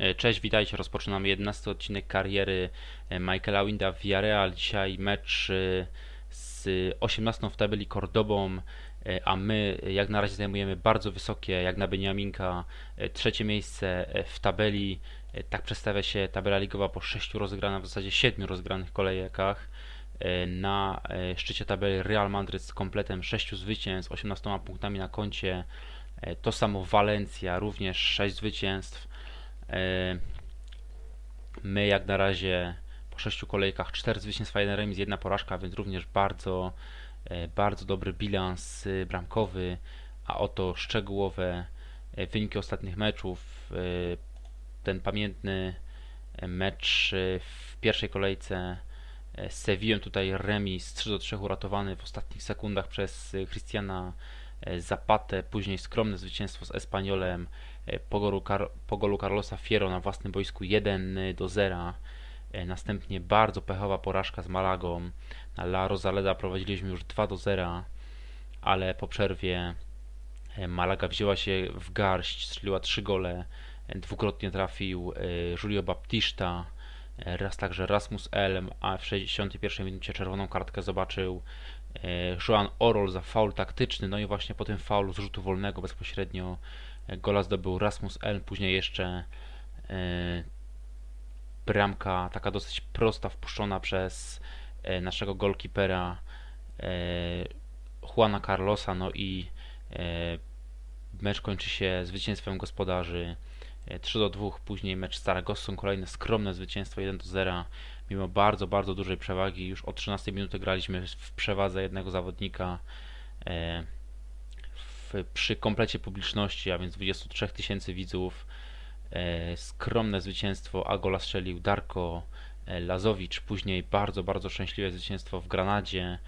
E, Cześć, witajcie. Rozpoczynamy 11 odcinek kariery e, Michaela Winda w Villarreal. Dzisiaj mecz e, z 18 w tabeli Cordobą, a my jak na razie zajmujemy bardzo wysokie, jak na Beniaminka, trzecie miejsce w tabeli. Tak przedstawia się tabela ligowa po 6 rozegranych, w zasadzie 7 rozgranych kolejkach. Na szczycie tabeli Real Madrid z kompletem 6 zwycięstw, 18 punktami na koncie. To samo Valencia, również 6 zwycięstw. E, My jak na razie po 6 kolejkach 4 zwycięstwa, 1 remis, 1 porażka, więc również bardzo, e, bardzo dobry bilans e, bramkowy, a oto szczegółowe wyniki ostatnich meczów. Ten pamiętny mecz w pierwszej kolejce z Sevillą tutaj remis 3 do 3 uratowany w ostatnich sekundach przez Cristiana e, Zapatę, później skromne zwycięstwo z Espaniolem e, po po golu Carlosa Fiero na własnym boisku 1 do 0. E, Następnie bardzo pechowa porażka z Malagą. Na La Rosaleda prowadziliśmy już 2 do 0, ale po przerwie e, Malaga wzięła się w garść, strzeliła 3 gole. E, Dwukrotnie trafił e, Julio Baptista, e, raz także Rasmus Elm, a w 61 minucie czerwoną kartkę zobaczył e, Joan Orol za faul taktyczny. No i właśnie po tym faulu z rzutu wolnego bezpośrednio e, gola zdobył Rasmus Elm, później jeszcze e, bramka taka dosyć prosta wpuszczona przez e, naszego golkipera e, Juana Carlosa, no i e, mecz kończy się zwycięstwem gospodarzy e, 3 do 2, później mecz z Zaragossą, kolejne skromne zwycięstwo 1 do 0, mimo bardzo, bardzo dużej przewagi, już od 13 minuty graliśmy w przewadze jednego zawodnika e, w, przy komplecie publiczności, a więc 23 tysięcy widzów, e, skromne zwycięstwo, a gola strzelił Darko e, Lazowicz, później bardzo, bardzo szczęśliwe zwycięstwo w Granadzie,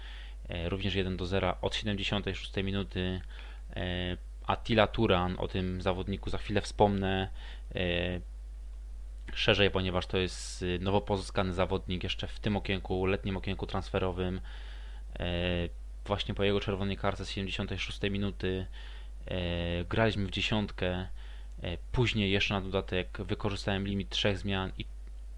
również 1 do 0 od 76 minuty. Attila Turan, o tym zawodniku za chwilę wspomnę szerzej, ponieważ to jest y, nowo pozyskany zawodnik jeszcze w tym okienku, letnim okienku transferowym. E, Właśnie po jego czerwonej karce z 76 minuty e, graliśmy w dziesiątkę. E, Później jeszcze na dodatek wykorzystałem limit trzech zmian i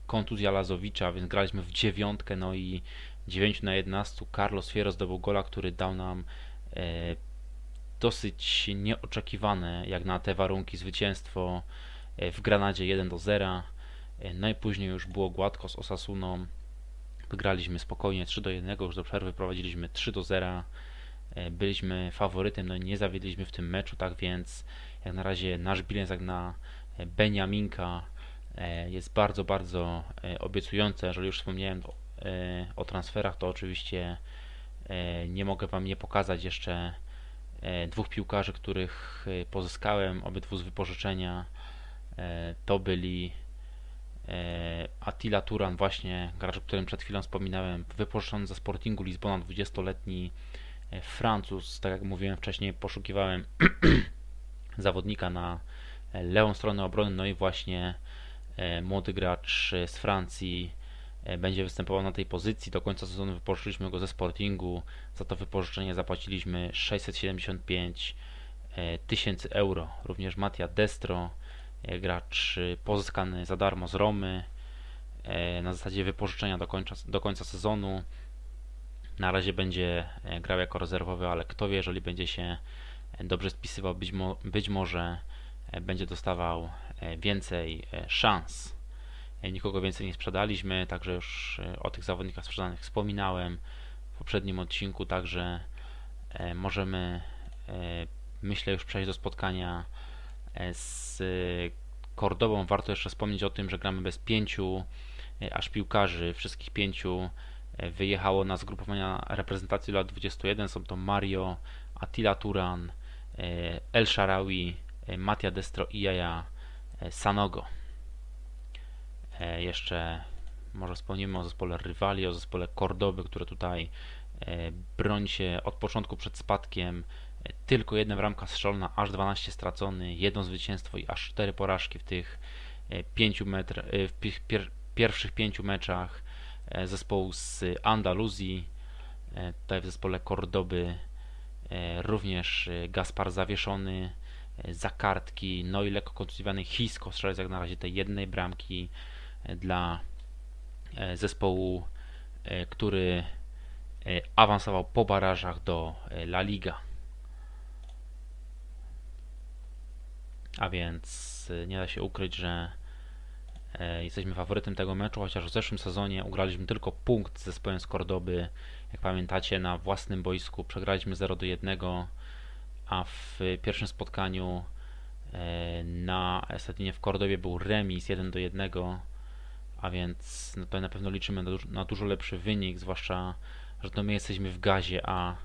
kontuzja Lazowicza, więc graliśmy w dziewiątkę, no i 9 na 11. Carlos Fierro zdobył gola, który dał nam dosyć nieoczekiwane jak na te warunki zwycięstwo w Granadzie 1 do 0. E, No i później już było gładko z Osasuną. Wygraliśmy spokojnie 3 do 1, już do przerwy prowadziliśmy 3 do 0. E, Byliśmy faworytem, no i nie zawiedliśmy w tym meczu, tak więc jak na razie nasz bilans jak na e, Beniaminka jest bardzo, bardzo obiecujący. Jeżeli już wspomniałem o, transferach, to oczywiście nie mogę Wam nie pokazać jeszcze dwóch piłkarzy, których pozyskałem, obydwu z wypożyczenia. To byli Attila Turan, właśnie gracz, o którym przed chwilą wspominałem, wypożyczony ze Sportingu Lizbona, 20-letni e, Francuz. Tak jak mówiłem wcześniej, poszukiwałem zawodnika na e, lewą stronę obrony, no i właśnie e, młody gracz e, z Francji e, będzie występował na tej pozycji. Do końca sezonu wypożyczyliśmy go ze Sportingu. Za to wypożyczenie zapłaciliśmy 675 e, tysięcy euro. Również Mattia Destro, e, gracz e, pozyskany za darmo z Romy e, na zasadzie wypożyczenia do końca, do końca sezonu. Na razie będzie e, grał jako rezerwowy, ale kto wie, jeżeli będzie się e, dobrze spisywał, być, mo być może e, będzie dostawał e, więcej e, szans. E, Nikogo więcej nie sprzedaliśmy, także już e, o tych zawodnikach sprzedanych wspominałem w poprzednim odcinku, także e, możemy e, myślę już przejść do spotkania e, z Kordobą. Warto jeszcze wspomnieć o tym, że gramy bez pięciu e, aż piłkarzy, wszystkich pięciu e, wyjechało na zgrupowania reprezentacji lat 21. Są to Mario, Attila Turan, e, El Sharawi, Mattia Destro i Jaja Sanogo. Jeszcze może wspomnimy o zespole Rywali, o zespole Kordoby, które tutaj broni się od początku przed spadkiem. E, Tylko jedna bramka strzelona, aż 12 stracony, jedno zwycięstwo i aż 4 porażki w tych e, pięciu metr, e, w pi- pier, pierwszych pięciu meczach e, zespołu z Andaluzji. E, Tutaj w zespole Kordoby e, również e, Gaspar Zawieszony, e, za kartki, no i lekko kontuzjowany Hisko strzelec jak na razie tej jednej bramki e, dla zespołu, który awansował po barażach do La Liga. A więc nie da się ukryć, że jesteśmy faworytem tego meczu, chociaż w zeszłym sezonie ugraliśmy tylko punkt z zespołem z Kordoby. Jak pamiętacie, na własnym boisku przegraliśmy 0 do 1 a w pierwszym spotkaniu e, na Estadinie w Kordobie był remis 1 do 1, a więc no na pewno liczymy na dużo, na dużo lepszy wynik, zwłaszcza, że to my jesteśmy w gazie, a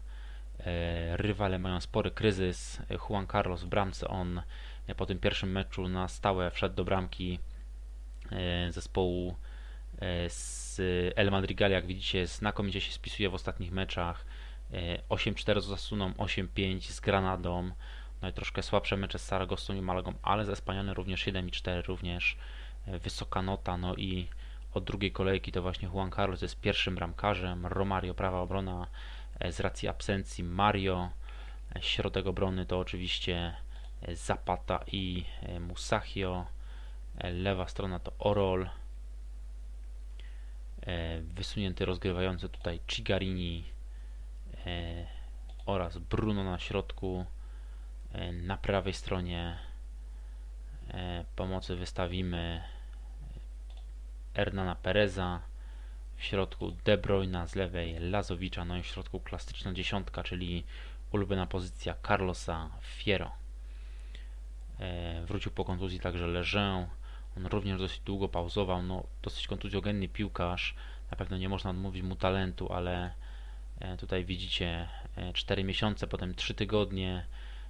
e, rywale mają spory kryzys. Juan Carlos w bramce, on e, po tym pierwszym meczu na stałe wszedł do bramki zespołu z El Madrigal, jak widzicie, znakomicie się spisuje w ostatnich meczach. 8-4 z Zasuną, 8-5 z Granadą, no i troszkę słabsze mecze z Saragostą i Malagą, ale ze Espanianem również 7-4, również. E, wysoka nota, no i od drugiej kolejki to właśnie Juan Carlos jest pierwszym bramkarzem, Romario prawa obrona e, z racji absencji, Mario e, środek obrony to oczywiście Zapata i Musachio, lewa strona to Orol, wysunięty rozgrywający tutaj Cigarini, E, oraz Bruno na środku. E, na prawej stronie e, pomocy wystawimy Hernana Pereza, w środku De Bruyne, z lewej Lazowicza, no i w środku klasyczna dziesiątka, czyli ulubiona pozycja Carlosa Fiero. Wrócił po kontuzji także Leżę. On również dosyć długo pauzował, no dosyć kontuzjogenny piłkarz. Na pewno nie można odmówić mu talentu, ale E, tutaj widzicie 4 e, miesiące, potem 3 tygodnie,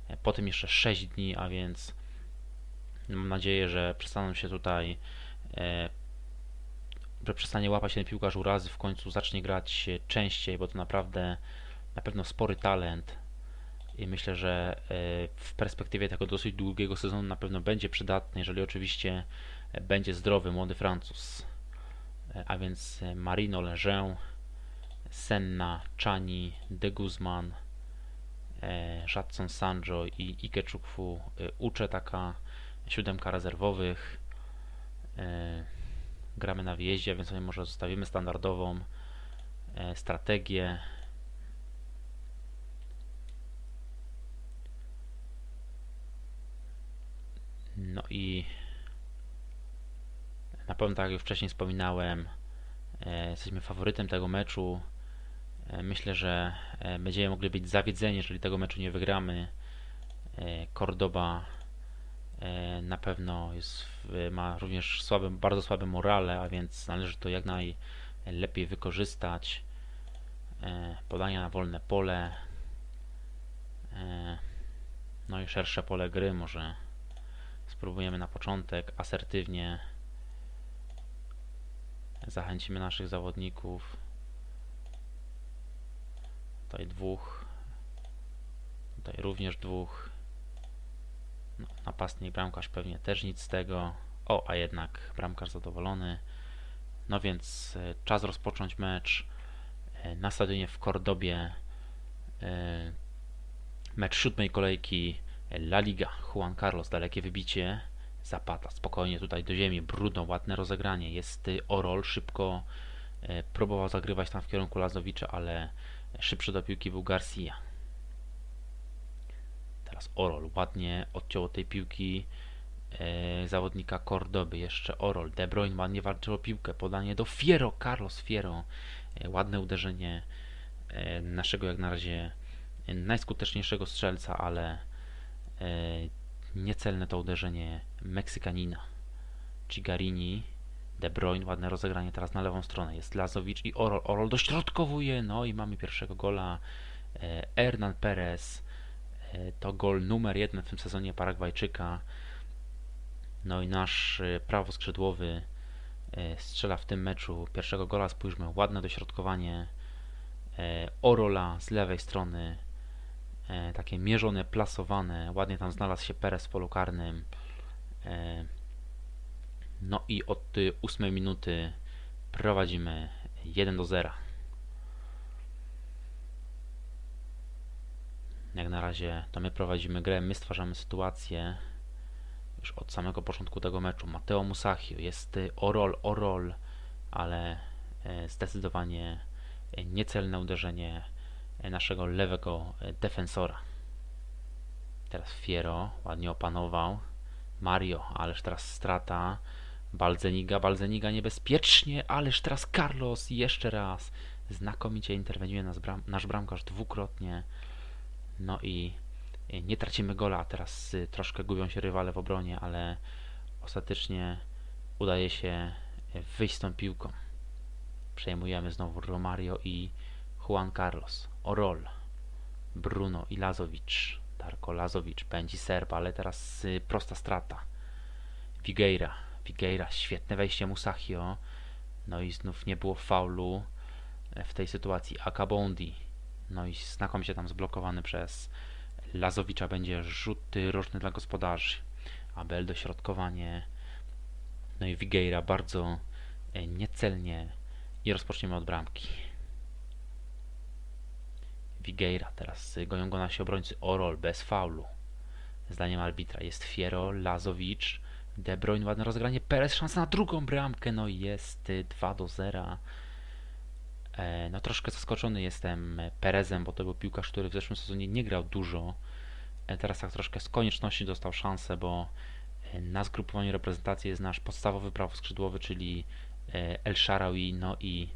e, potem jeszcze 6 dni, a więc mam nadzieję, że przestaną się tutaj że przestanie łapać ten piłkarz urazy, w końcu zacznie grać częściej, bo to naprawdę na pewno spory talent i myślę, że w perspektywie tego dosyć długiego sezonu na pewno będzie przydatny, jeżeli oczywiście będzie zdrowy młody Francuz. A więc Marino Leżę Senna, Chani, De Guzman, e, Jadson Sanjo i Ikechukwu e, uczę taka siódemka rezerwowych. E, gramy na wyjeździe, więc sobie może zostawimy standardową e, strategię. No i na pewno tak jak już wcześniej wspominałem, e, jesteśmy faworytem tego meczu. E, myślę, że e, będziemy mogli być zawiedzeni, jeżeli tego meczu nie wygramy. Cordoba na pewno jest, ma również słabe, bardzo słabe morale, a więc należy to jak najlepiej wykorzystać. Podania na wolne pole. No i szersze pole gry może spróbujemy na początek asertywnie zachęcimy naszych zawodników Tutaj dwóch. Tutaj również dwóch. No, napastnik, bramkarz pewnie też nic z tego. O, a jednak bramkarz zadowolony. No więc e, czas rozpocząć mecz e, na stadionie w Kordobie. E, mecz siódmej kolejki La Liga. Juan Carlos, dalekie wybicie. Zapata spokojnie tutaj do ziemi. Bruno, ładne rozegranie. Jest Orol, szybko próbował zagrywać tam w kierunku Lazowicza, ale Szybszy do piłki był Garcia. Teraz Orol ładnie odciął tej piłki e, zawodnika Cordoby. Jeszcze Orol. De Bruyne ładnie walczył o piłkę. Podanie do Fiero. Carlos Fiero. E, ładne uderzenie e, naszego jak na razie najskuteczniejszego strzelca, ale e, niecelne to uderzenie Meksykanina. Cigarini De Bruyne, ładne rozegranie teraz na lewą stronę. Jest Lazowicz i Orol. Orol dośrodkowuje, no i mamy pierwszego gola. E, Hernan Perez. E, to gol numer jeden w tym sezonie Paragwajczyka. No i nasz e, prawoskrzydłowy strzela w tym meczu pierwszego gola. Spójrzmy, ładne dośrodkowanie Orola z lewej strony. Takie mierzone, plasowane. Ładnie tam znalazł się Perez w polu karnym. No i od 8 minuty prowadzimy 1 do 0. Jak na razie to my prowadzimy grę, my stwarzamy sytuację już od samego początku tego meczu. Mateo Musachio jest y, Orol, Orol, ale e, zdecydowanie e, niecelne uderzenie e, naszego lewego defensora. Teraz Fiero ładnie opanował. Mario, ależ teraz strata. Balzeniga, Balzeniga niebezpiecznie, ależ teraz Carlos jeszcze raz. Znakomicie interweniuje nasz, bram, nasz bramkarz dwukrotnie. No i nie tracimy gola. Teraz troszkę gubią się rywale w obronie, ale ostatecznie udaje się wyjść z tą piłką. Przejmujemy znowu Romario i Juan Carlos. Orol, Bruno i Lazowicz. Darko Lazowicz pędzi Serba, ale teraz prosta strata. Figueira, Figueira, świetne wejście Musachio. No i znów nie było faulu w tej sytuacji. Akabondi. No i znakomicie tam zblokowany przez Lazowicza będzie rzut roczny dla gospodarzy. Abel dośrodkowanie. No i Figueira bardzo e, niecelnie i rozpoczniemy od bramki. Figueira teraz goją go nasi obrońcy Orol bez faulu. Zdaniem arbitra jest Fiero, Lazowicz, De Bruyne, ładne rozgranie, Perez, szansa na drugą bramkę, no jest 2 do 0. E, no troszkę zaskoczony jestem Perezem, bo to był piłkarz, który w zeszłym sezonie nie grał dużo. E, teraz tak troszkę z konieczności dostał szansę, bo e, na zgrupowaniu reprezentacji jest nasz podstawowy prawo skrzydłowy, czyli El Sharawi, no i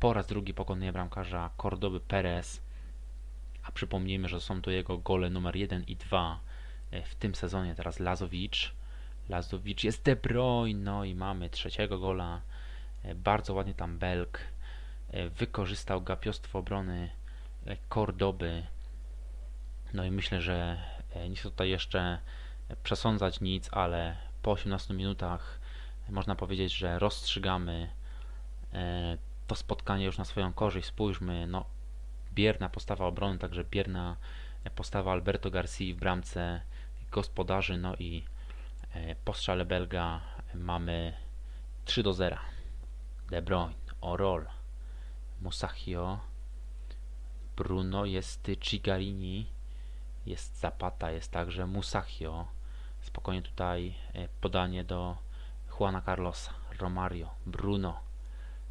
po raz drugi pokonuje bramkarza Cordoby Perez. A przypomnijmy, że są to jego gole numer 1 i 2 w tym sezonie. Teraz Lazowicz. Lazowicz jest De Bruyne, no i mamy trzeciego gola. Bardzo ładnie tam Belk E, wykorzystał gapiostwo obrony e, Kordoby. No i myślę, że e, nie chcę tutaj jeszcze przesądzać nic, ale po 18 minutach można powiedzieć, że rozstrzygamy to spotkanie już na swoją korzyść. Spójrzmy, no bierna postawa obrony, także bierna postawa Alberto Garcia w bramce gospodarzy, no i po strzale Belga mamy 3 do 0. De Bruyne, Orol, Musachio, Bruno, jest Cigarini, jest Zapata, jest także Musachio. Spokojnie tutaj e, podanie do Juana Carlosa, Romario, Bruno,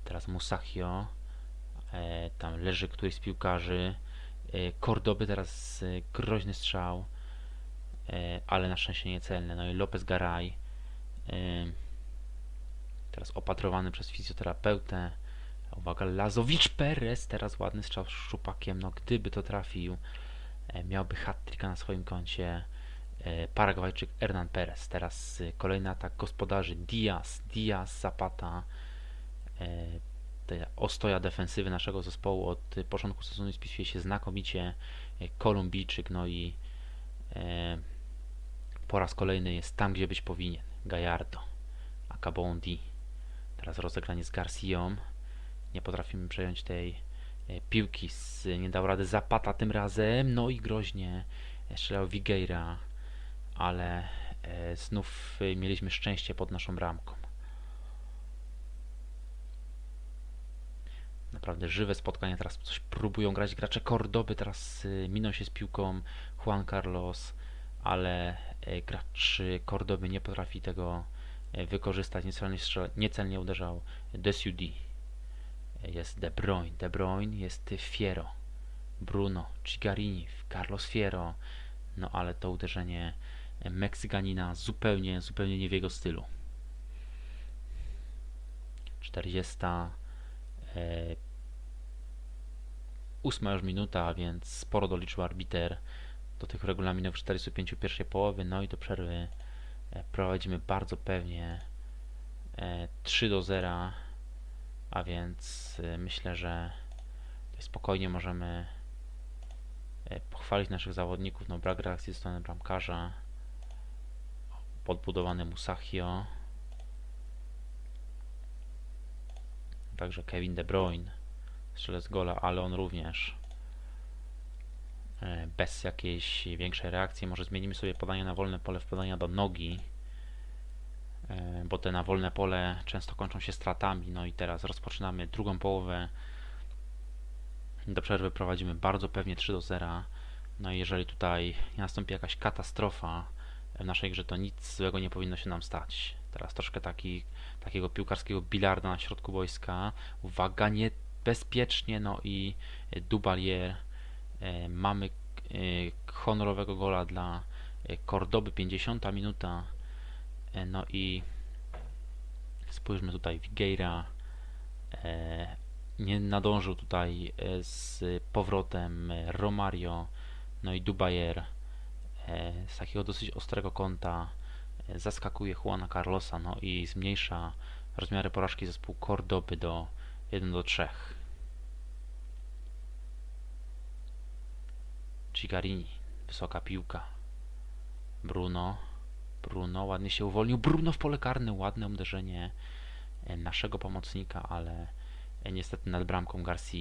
teraz Musachio, e, tam leży któryś z piłkarzy, e, Cordoby teraz groźny strzał, ale na szczęście niecelny, no i Lopez Garay, teraz opatrowany przez fizjoterapeutę, Uwaga, Lazowicz Perez, teraz ładny strzał z szczupakiem, no gdyby to trafił, e, miałby hat na swoim koncie e, Paragwajczyk Hernan Perez. Teraz e, kolejny atak gospodarzy. Diaz, Diaz, Zapata, ostoja defensywy naszego zespołu od początku sezonu spisuje się znakomicie Kolumbijczyk, no i po raz kolejny jest tam, gdzie być powinien. Gallardo, Akabondi, teraz rozegranie z Garcją, nie potrafimy przejąć tej e, piłki. Nie dał rady Zapata tym razem. No i groźnie strzelał Vigueira, ale e, znów e, mieliśmy szczęście pod naszą bramką. Naprawdę żywe spotkanie. Teraz coś próbują grać gracze Cordoby. Teraz miną się z piłką Juan Carlos, ale gracz Cordoby nie potrafi tego wykorzystać. Niecelnie, niecelnie uderzał Desudi jest De Bruyne, De Bruyne jest Fiero, Bruno, Cigarini, Carlos Fiero, no ale to uderzenie Meksykanina zupełnie, zupełnie nie w jego stylu. 40 e, ósma już minuta, więc sporo doliczył arbiter do tych regulaminów 45 pierwszej połowy, no i do przerwy e, prowadzimy bardzo pewnie e, 3 do 0 a więc y, myślę, że spokojnie możemy pochwalić naszych zawodników. No brak reakcji ze strony bramkarza. Podbudowany Musachio. Także Kevin De Bruyne. Strzelec gola, ale on również y, bez jakiejś większej reakcji. Może zmienimy sobie podanie na wolne pole w podania do nogi. E, bo te na wolne pole często kończą się stratami. No i teraz rozpoczynamy drugą połowę. Do przerwy prowadzimy bardzo pewnie 3 do 0. No i jeżeli tutaj nie nastąpi jakaś katastrofa w naszej grze, to nic złego nie powinno się nam stać. Teraz troszkę taki, takiego piłkarskiego bilarda na środku boiska. Uwaga, niebezpiecznie, no i Dubalier. E, mamy e, honorowego gola dla e, Cordoby, 50 minuta. E, no i spójrzmy tutaj, Vigueira e, nie nadążył tutaj e, z powrotem e, Romario, no i Dubayer e, z takiego dosyć ostrego kąta e, zaskakuje Juana Carlosa, no i zmniejsza rozmiary porażki zespół Cordoby do 1 do 3. Cigarini, wysoka piłka. Bruno, Bruno ładnie się uwolnił. Bruno w pole karne, ładne uderzenie e, naszego pomocnika, ale e, niestety nad bramką Garcia.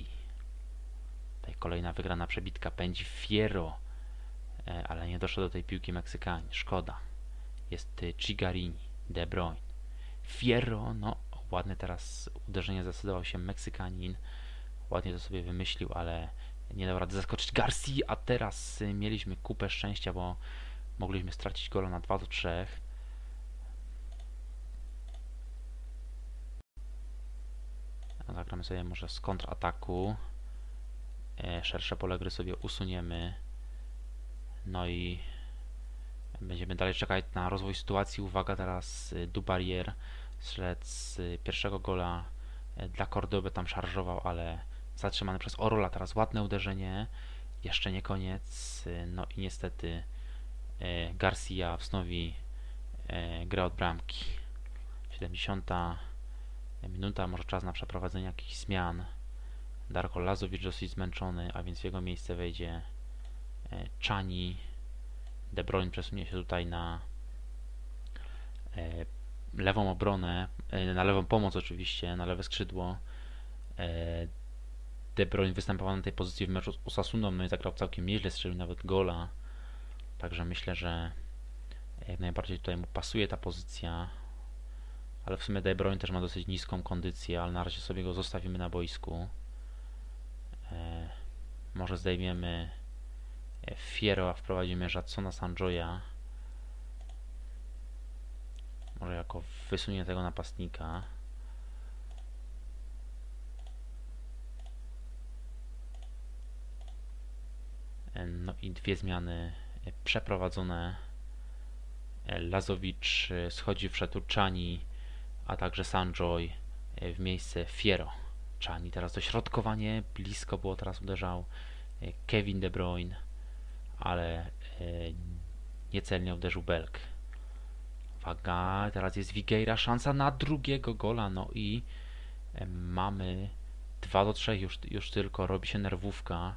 Tutaj kolejna wygrana przebitka pędzi Fiero, e, ale nie doszło do tej piłki Meksykanin. Szkoda. Jest Cigarini, De Bruyne. Fierro, no ładne teraz uderzenie zdecydował się Meksykanin. Ładnie to sobie wymyślił, ale nie dał rady zaskoczyć Garcia, a teraz y, mieliśmy kupę szczęścia, bo mogliśmy stracić gola na 2 do 3. A Zagramy sobie może z kontrataku. E, szersze pole gry sobie usuniemy. No i będziemy dalej czekać na rozwój sytuacji. Uwaga teraz y, Dubarier z y, pierwszego gola e, dla Cordoby tam szarżował, ale zatrzymany przez Orola. Teraz ładne uderzenie. Jeszcze nie koniec. No i niestety e, Garcia wznowi e, grę od bramki. 70 minuta, może czas na przeprowadzenie jakichś zmian. Darko Lazowicz dosyć zmęczony, a więc w jego miejsce wejdzie e, Czani. De Bruyne przesunie się tutaj na lewą obronę, na lewą pomoc oczywiście, na lewe skrzydło. De Bruyne występował na tej pozycji w meczu z Osasuną, no i zagrał całkiem nieźle, strzelił nawet gola. Także myślę, że jak najbardziej tutaj mu pasuje ta pozycja. Ale w sumie De Bruyne też ma dosyć niską kondycję, ale na razie sobie go zostawimy na boisku. E, może zdejmiemy e, Fiero, a wprowadzimy Jacksona Sanjoya. Może jako wysuniętego napastnika. No i dwie zmiany e, przeprowadzone. E, Lazowicz e, schodzi w szetu Czani, a także Sanjoy e, w miejsce Fiero. Czani teraz dośrodkowanie, blisko było teraz uderzał e, Kevin De Bruyne, ale e, niecelnie uderzył Belk. Uwaga, teraz jest Vigueira, szansa na drugiego gola, no i e, mamy 2 do 3 już, już tylko, robi się nerwówka.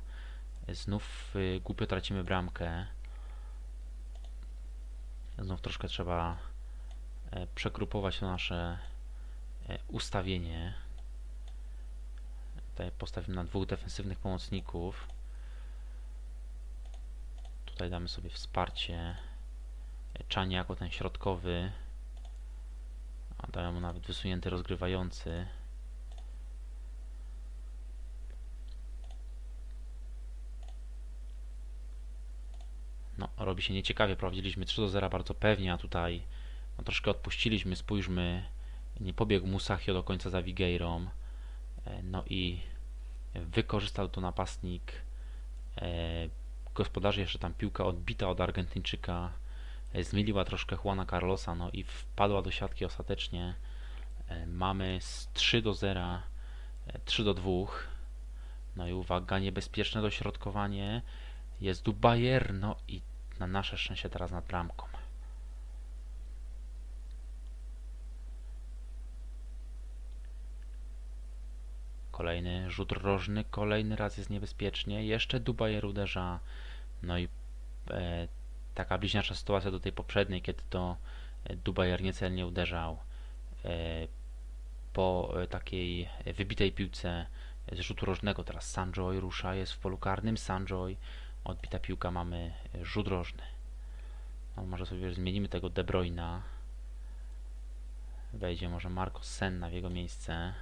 Znów y, głupio tracimy bramkę. Znów troszkę trzeba e, przegrupować nasze e, ustawienie. Tutaj postawimy na dwóch defensywnych pomocników. Tutaj damy sobie wsparcie. E, Czani jako ten środkowy. A dają mu nawet wysunięty rozgrywający. No, robi się nieciekawie. Prowadziliśmy 3 do 0 bardzo pewnie, a tutaj no, troszkę odpuściliśmy. Spójrzmy, nie pobiegł Musachio do końca za Wigeirą. E, No i wykorzystał to napastnik. E, Gospodarzy jeszcze tam piłka odbita od Argentyńczyka. E, Zmyliła troszkę Juana Carlosa, no i wpadła do siatki ostatecznie. Mamy z 3 do 0, e, 3 do 2. No i uwaga, niebezpieczne dośrodkowanie. Jest Dubajer, no i na nasze szczęście teraz nad bramką. Kolejny rzut rożny, kolejny raz jest niebezpiecznie. Jeszcze Dubajer uderza. No i e, taka bliźniacza sytuacja do tej poprzedniej, kiedy to e, Dubajer niecelnie uderzał e, po e, takiej wybitej piłce z rzutu rożnego. Teraz Sanjoy rusza, jest w polu karnym. Sanjoy Odbita piłka, mamy rzut rożny. No, może sobie zmienimy tego De. Wejdzie może Marco Senna w jego miejsce.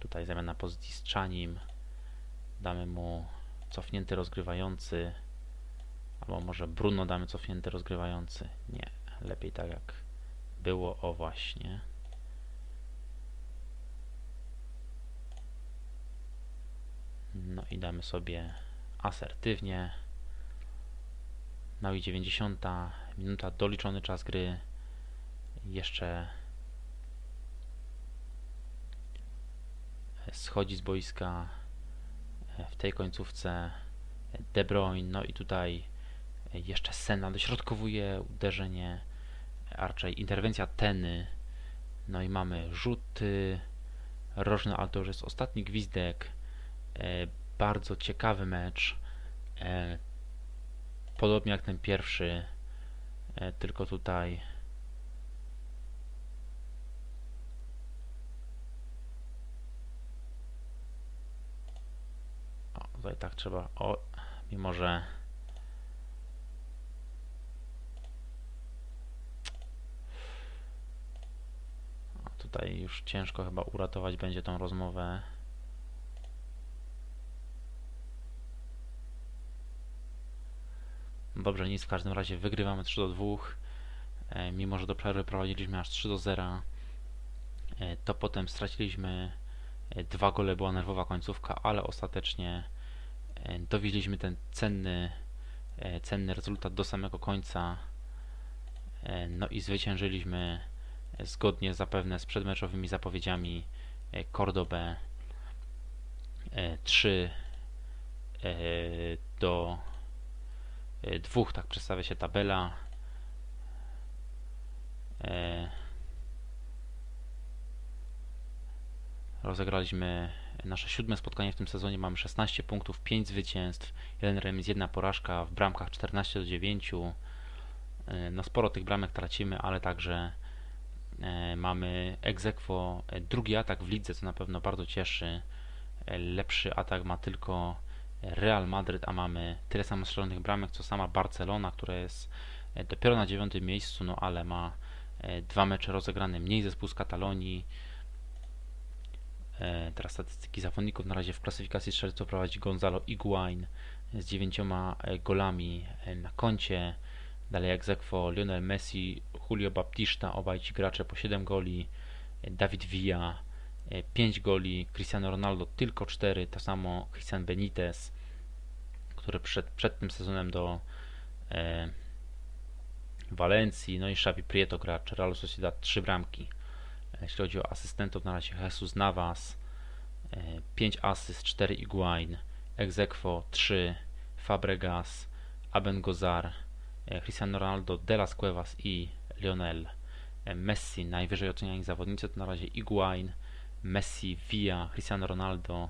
Tutaj zamiana pozycji z. Damy mu cofnięty rozgrywający. Albo może Bruno damy cofnięty rozgrywający. Nie, lepiej tak jak było. O właśnie. No i damy sobie asertywnie. No i 90 minuta, doliczony czas gry. Jeszcze schodzi z boiska w tej końcówce De Bruyne, no i tutaj jeszcze Senna dośrodkowuje uderzenie, raczej interwencja Teny, no i mamy rzuty. Rożne, ale to już jest ostatni gwizdek, e, bardzo ciekawy mecz, e, podobnie jak ten pierwszy, e, tylko tutaj tutaj tak trzeba, o, mimo że tutaj już ciężko chyba uratować będzie tą rozmowę. Dobrze, nic, w każdym razie wygrywamy 3 do 2. E, mimo, że do przerwy prowadziliśmy aż 3 do 0, e, to potem straciliśmy e, dwa gole, była nerwowa końcówka, ale ostatecznie dowieźliśmy ten cenny, cenny rezultat do samego końca. No i zwyciężyliśmy zgodnie zapewne z przedmeczowymi zapowiedziami Cordobę 3 do 2, tak przedstawia się tabela. Rozegraliśmy nasze siódme spotkanie w tym sezonie. Mamy 16 punktów, 5 zwycięstw, 1 remis, 1 porażka, w bramkach 14 do 9. E, no sporo tych bramek tracimy, ale także e, mamy egzekwo, e, drugi atak w lidze, co na pewno bardzo cieszy. Lepszy atak ma tylko Real Madryt, a mamy tyle samo strzelonych bramek, co sama Barcelona, która jest dopiero na dziewiątym miejscu, no ale ma dwa mecze rozegrane mniej zespół z Katalonii. E, teraz statystyki zawodników. Na razie w klasyfikacji strzelców prowadzi Gonzalo Iguain z dziewięcioma e, golami e, na koncie. Dalej jak Zekwo, Lionel Messi, Julio Baptista, obaj ci gracze po 7 goli. David Villa 5 goli, Cristiano Ronaldo tylko 4, to samo Christian Benitez, który przed, przed tym sezonem do e, Walencji, no i Xavi Prieto gracz Real Sociedad 3 bramki. Jeśli chodzi o asystentów, na razie Jesus Navas, 5 asyst, 4 Iguain, Exequo 3, Fabregas, Aben Gozar, e, Cristiano Ronaldo, Delas Cuevas i Lionel e, Messi. Najwyżej oceniani zawodnicy to na razie Iguain, Messi, Villa, Cristiano Ronaldo,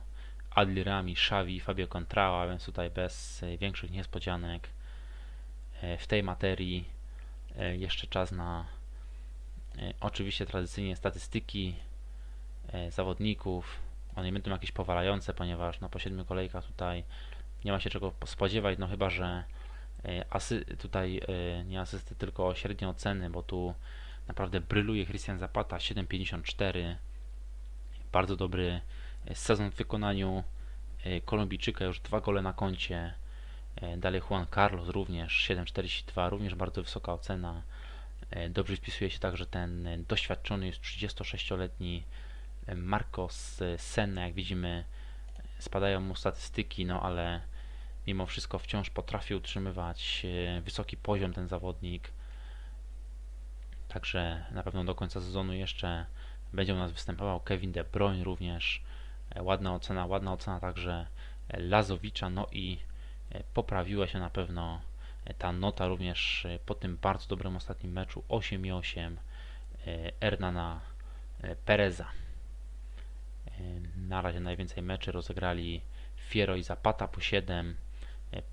Adli Rami, Xavi, Fabio Contrao, więc tutaj bez e, większych niespodzianek w tej materii jeszcze czas na E, oczywiście tradycyjnie statystyki e, zawodników. One nie będą jakieś powalające, ponieważ no, po siedmiu kolejkach tutaj nie ma się czego spodziewać, no chyba, że e, asy, tutaj nie asysty, tylko średnie oceny, bo tu naprawdę bryluje Christian Zapata 7,54 bardzo dobry sezon w wykonaniu Kolumbijczyka, już dwa gole na koncie dalej Juan Carlos również 7,42 również bardzo wysoka ocena E, dobrze wpisuje się także ten e, doświadczony, jest 36-letni e, Marcos Senna. Jak widzimy, spadają mu statystyki, no ale mimo wszystko wciąż potrafi utrzymywać wysoki poziom ten zawodnik. Także na pewno do końca sezonu jeszcze będzie u nas występował Kevin De Bruyne również. Ładna ocena, ładna ocena także Lazowicza, no i poprawiła się na pewno ta nota również e, po tym bardzo dobrym ostatnim meczu 8,8 e, Hernana e, Pereza. Na razie najwięcej meczy rozegrali Fiero i Zapata po 7,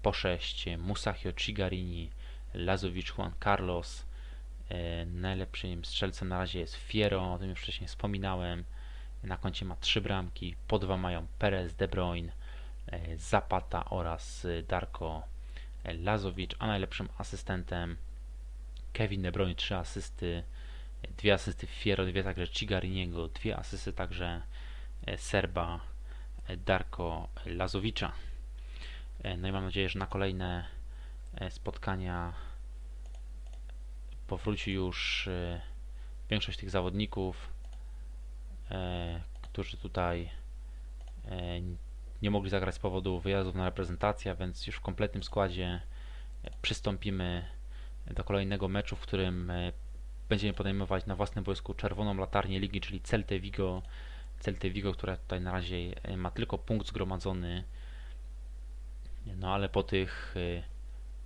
po 6 Musachio Cigarini, Lazowicz Juan Carlos. Najlepszym strzelcem na razie jest Fiero, o tym już wcześniej wspominałem. Na koncie ma 3 bramki, po 2 mają Perez, De Bruyne, Zapata oraz Darko Lazowicz, a najlepszym asystentem Kevin De Bruyne, 3 asysty, dwie asysty Fiero, dwie także Cigariniego, dwie asysty także e, Serba e, Darko Lazowicza. No i mam nadzieję, że na kolejne spotkania powróci już większość tych zawodników, którzy tutaj nie mogli zagrać z powodu wyjazdów na reprezentację, więc już w kompletnym składzie przystąpimy do kolejnego meczu, w którym będziemy podejmować na własnym boisku czerwoną latarnię ligi, czyli Celte Vigo, Celte Vigo, która tutaj na razie e, ma tylko punkt zgromadzony. No ale po tych e,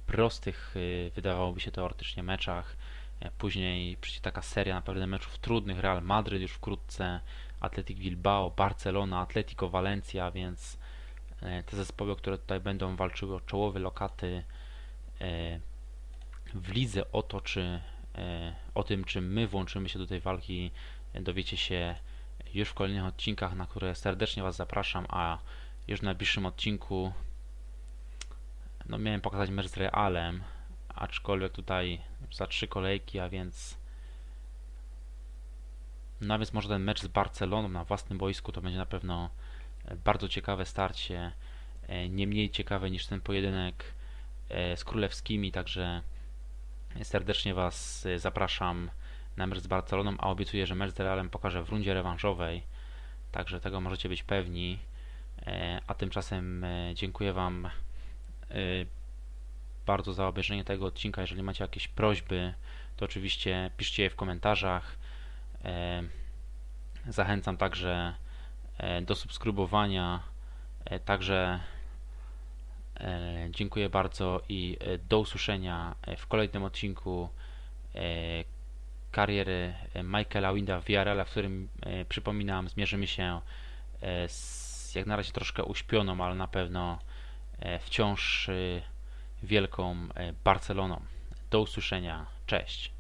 prostych, e, wydawałoby się teoretycznie meczach, później przecież taka seria naprawdę meczów trudnych, Real Madryt już wkrótce, Athletic Bilbao, Barcelona, Atletico Valencia, więc te zespoły, które tutaj będą walczyły o czołowe lokaty w lidze o to, czy o tym, czy my włączymy się do tej walki, dowiecie się już w kolejnych odcinkach, na które serdecznie Was zapraszam, a już w najbliższym odcinku no miałem pokazać mecz z Realem, aczkolwiek tutaj za trzy kolejki, a więc więc może ten mecz z Barceloną na własnym boisku to będzie na pewno bardzo ciekawe starcie, nie mniej ciekawe niż ten pojedynek e, z królewskimi, także serdecznie Was zapraszam na mecz z Barceloną, a obiecuję, że mecz z Realem pokażę w rundzie rewanżowej, także tego możecie być pewni. E, a tymczasem e, dziękuję Wam e, bardzo za obejrzenie tego odcinka. Jeżeli macie jakieś prośby, to oczywiście piszcie je w komentarzach. Zachęcam także do subskrybowania. Także dziękuję bardzo i do usłyszenia w kolejnym odcinku kariery e, Michaela Winda w VRL, w którym e, przypominam, zmierzymy się e, z jak na razie troszkę uśpioną, ale na pewno wciąż wielką Barceloną. Do usłyszenia. Cześć.